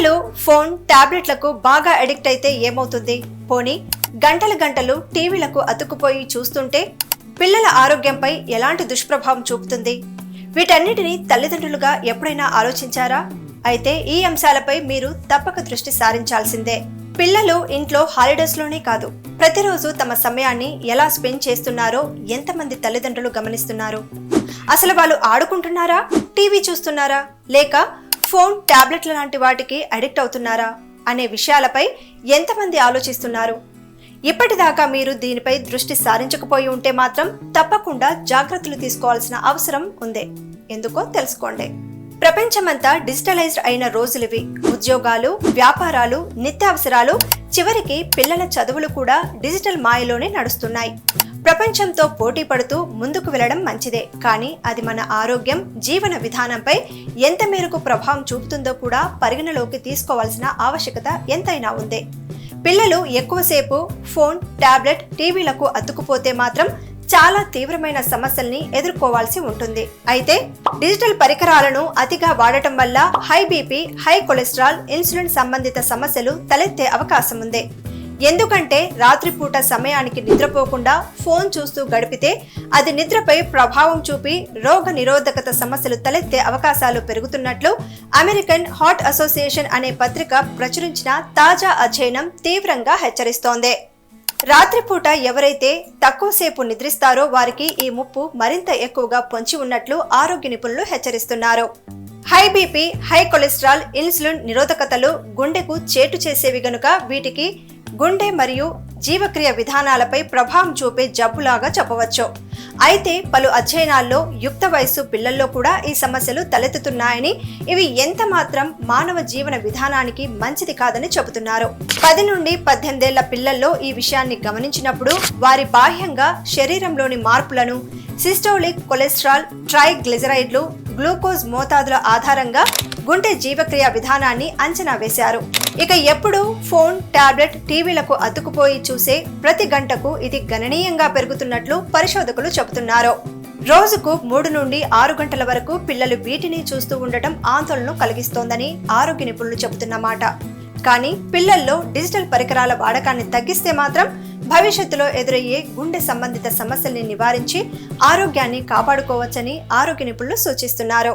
పిల్లలు ఫోన్ టాబ్లెట్లకు బాగా అడిక్ట్ అయితే ఏమవుతుంది? పోనీ గంటల గంటలు టీవీలకు అతుక్కుపోయి చూస్తుంటే పిల్లల ఆరోగ్యంపై ఎలాంటి దుష్ప్రభావం చూపుతుంది? వీటన్నిటిని తల్లిదండ్రులుగా ఎప్పుడైనా ఆలోచించారా? అయితే ఈ అంశాలపై మీరు తప్పక దృష్టి సారించాల్సిందే. పిల్లలు ఇంట్లో హాలిడేస్లోనే కాదు ప్రతిరోజు తమ సమయాన్ని ఎలా స్పెండ్ చేస్తున్నారో ఎంతమంది తల్లిదండ్రులు గమనిస్తున్నారు? అసలు వాళ్ళు ఆడుకుంటున్నారా? టీవీ చూస్తున్నారా? లేక ఫోన్ టాబ్లెట్ల లాంటి వాటికి అడిక్ట్ అవుతున్నారా అనే విషయాలపై ఎంతమంది ఆలోచిస్తున్నారు? ఇప్పటిదాకా మీరు దీనిపై దృష్టి సారించకపోయి ఉంటే మాత్రం తప్పకుండా జాగ్రత్తలు తీసుకోవాల్సిన అవసరం ఉంది. ఎందుకో తెలుసుకోండి. ప్రపంచమంతా డిజిటలైజ్డ్ అయిన రోజులివి. ఉద్యోగాలు వ్యాపారాలు నిత్యావసరాలు చివరికి పిల్లల చదువులు కూడా డిజిటల్ మాయలోనే నడుస్తున్నాయి. ప్రపంచంతో పోటీ పడుతూ ముందుకు వెళ్ళడం మంచిదే. కానీ అది మన ఆరోగ్యం జీవన విధానంపై ఎంత మేరకు ప్రభావం చూపుతుందో కూడా పరిగణలోకి తీసుకోవాల్సిన ఆవశ్యకత ఎంతైనా ఉంది. పిల్లలు ఎక్కువసేపు ఫోన్ టాబ్లెట్ టీవీలకు అతుక్కుపోతే మాత్రం చాలా తీవ్రమైన సమస్యల్ని ఎదుర్కోవాల్సి ఉంటుంది. అయితే డిజిటల్ పరికరాలను అతిగా వాడటం వల్ల high BP high cholesterol insulin సంబంధిత సమస్యలు తలెత్తే అవకాశం ఉంది. ఎందుకంటే రాత్రిపూట సమయానికి నిద్రపోకుండా ఫోన్ చూస్తూ గడిపితే అది నిద్రపై ప్రభావం చూపి రోగ నిరోధకత సమస్యలు తలెత్తే అవకాశాలు పెరుగుతున్నట్లు అమెరికన్ హార్ట్ అసోసియేషన్ అనే పత్రిక ప్రచురించిన తాజా అధ్యయనం తీవ్రంగా హెచ్చరిస్తోంది. రాత్రిపూట ఎవరైతే తక్కువసేపు నిద్రిస్తారో వారికి ఈ ముప్పు మరింత ఎక్కువగా పొంచి ఉన్నట్లు ఆరోగ్య నిపుణులు హెచ్చరిస్తున్నారు. High BP high cholesterol insulin నిరోధకతలు గుండెకు చేటు చేసేవి గనుక వీటికి గుండె మరియు జీవక్రియ విధానాలపై ప్రభావం చూపే జబ్బులాగా చెప్పవచ్చు. అయితే పలు అధ్యయనాల్లో యుక్త వయస్సు పిల్లల్లో కూడా ఈ సమస్యలు తలెత్తుతున్నాయని ఇవి ఎంత మాత్రం మానవ జీవన విధానానికి మంచిది కాదని చెబుతున్నారు. పది నుండి పద్దెనిమిదేళ్ళ పిల్లల్లో ఈ విషయాన్ని గమనించినప్పుడు వారి బాహ్యంగా శరీరంలోని మార్పులను సిస్టోలిక్ కొలెస్ట్రాల్ ట్రైగ్లిజరైడ్లు గ్లూకోజ్ మోతాదుల ఆధారంగా గుండె జీవక్రియ విధానాన్ని అంచనా వేశారు. ఇక ఎప్పుడు ఫోన్ టాబ్లెట్ టీవీలకు అతుకుపోయి చూసే ప్రతి గంటకు ఇది గణనీయంగా పెరుగుతున్నట్లు పరిశోధకులు చెబుతున్నారు. రోజుకు మూడు నుండి ఆరు గంటల వరకు పిల్లలు వీటిని చూస్తూ ఉండటం ఆందోళన కలిగిస్తోందని ఆరోగ్య నిపుణులు చెబుతున్నమాట. కానీ పిల్లల్లో డిజిటల్ పరికరాల వాడకాన్ని తగ్గిస్తే మాత్రం భవిష్యత్తులో ఎదురయ్యే గుండె సంబంధిత సమస్యల్ని నివారించి ఆరోగ్యాన్ని కాపాడుకోవచ్చని ఆరోగ్య నిపుణులు సూచిస్తున్నారు.